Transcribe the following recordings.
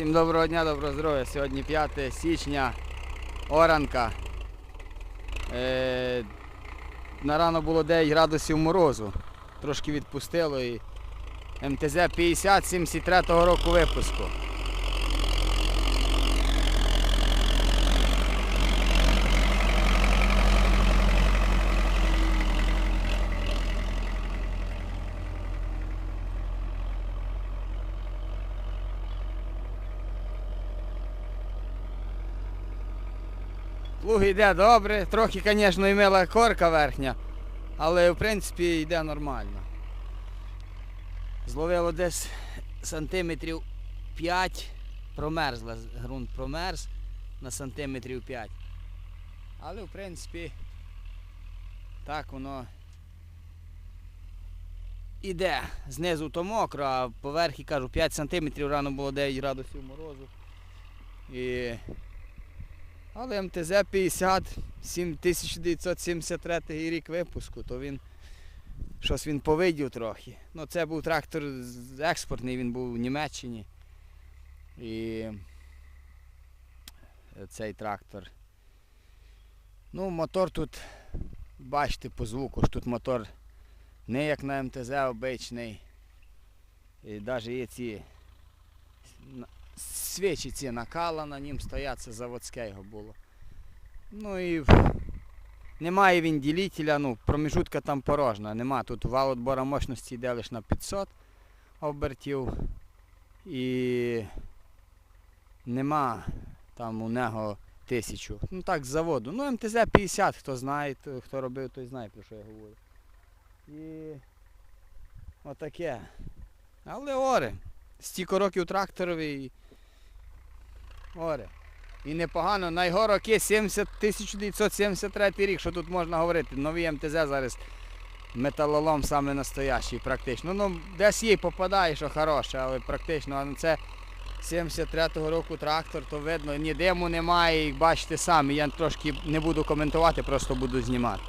Всім доброго дня, доброго здоров'я. Сьогодні 5 січня, оранка. Е, на рано було 9 градусів морозу. Трошки відпустило і МТЗ 50 73 року випуску. Плуг йде добре, трохи, звісно, і мила корка верхня, але в принципі йде нормально. Зловило десь сантиметрів 5, промерзла, ґрунт промерз на сантиметрів 5. Але в принципі так воно іде. Знизу то мокро, а поверхі кажу 5 сантиметрів, рано було 9 градусів морозу. І але МТЗ 50 1973 рік випуску, то він щось він повидів трохи. Ну, це був трактор експортний, він був в Німеччині. І цей трактор. Ну, мотор тут, бачите по звуку, що тут мотор не як на МТЗ обичний. І навіть є ці свічі ці накала на нім стоять, це заводське його було. Ну і немає він ділителя, ну, проміжутка там порожна, нема. Тут вал отбора мощності йде лише на 500 обертів. І нема там у нього тисячу. Ну так, з заводу. Ну, МТЗ 50, хто знає, хто робив, той знає, про що я говорю. І отаке. Але оре. Стільки років тракторові і Оре. І непогано. На його роки 70, 1973 рік, що тут можна говорити. Нові МТЗ зараз металолом саме настоящий практично. Ну, десь є попадає, що хороше, але практично а це 73-го року трактор, то видно, ні диму немає, бачите самі. Я трошки не буду коментувати, просто буду знімати.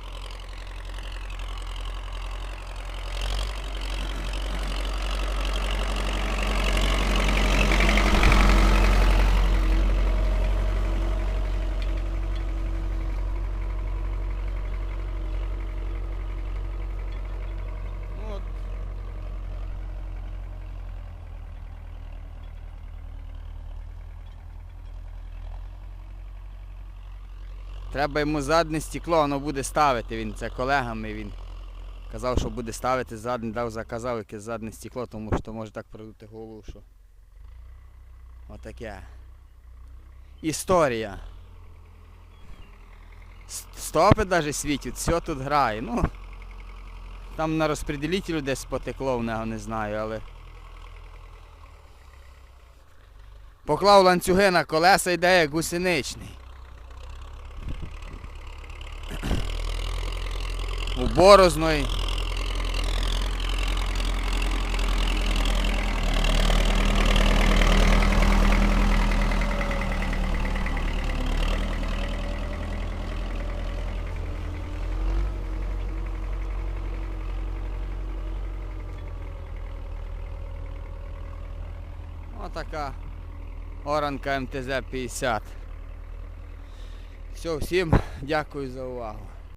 Треба йому задне стекло, воно буде ставити. Він це колегами. Він казав, що буде ставити задне, дав заказав якесь задне стекло, тому що може так продути голову, що. Отаке. Історія. Стопи навіть світять, все тут грає. Ну, там на розпределителю десь потекло в нього, не знаю, але. Поклав ланцюги на колеса йде як гусеничний. У борозної. Отака оранка МТЗ 50. Все, всім дякую за увагу.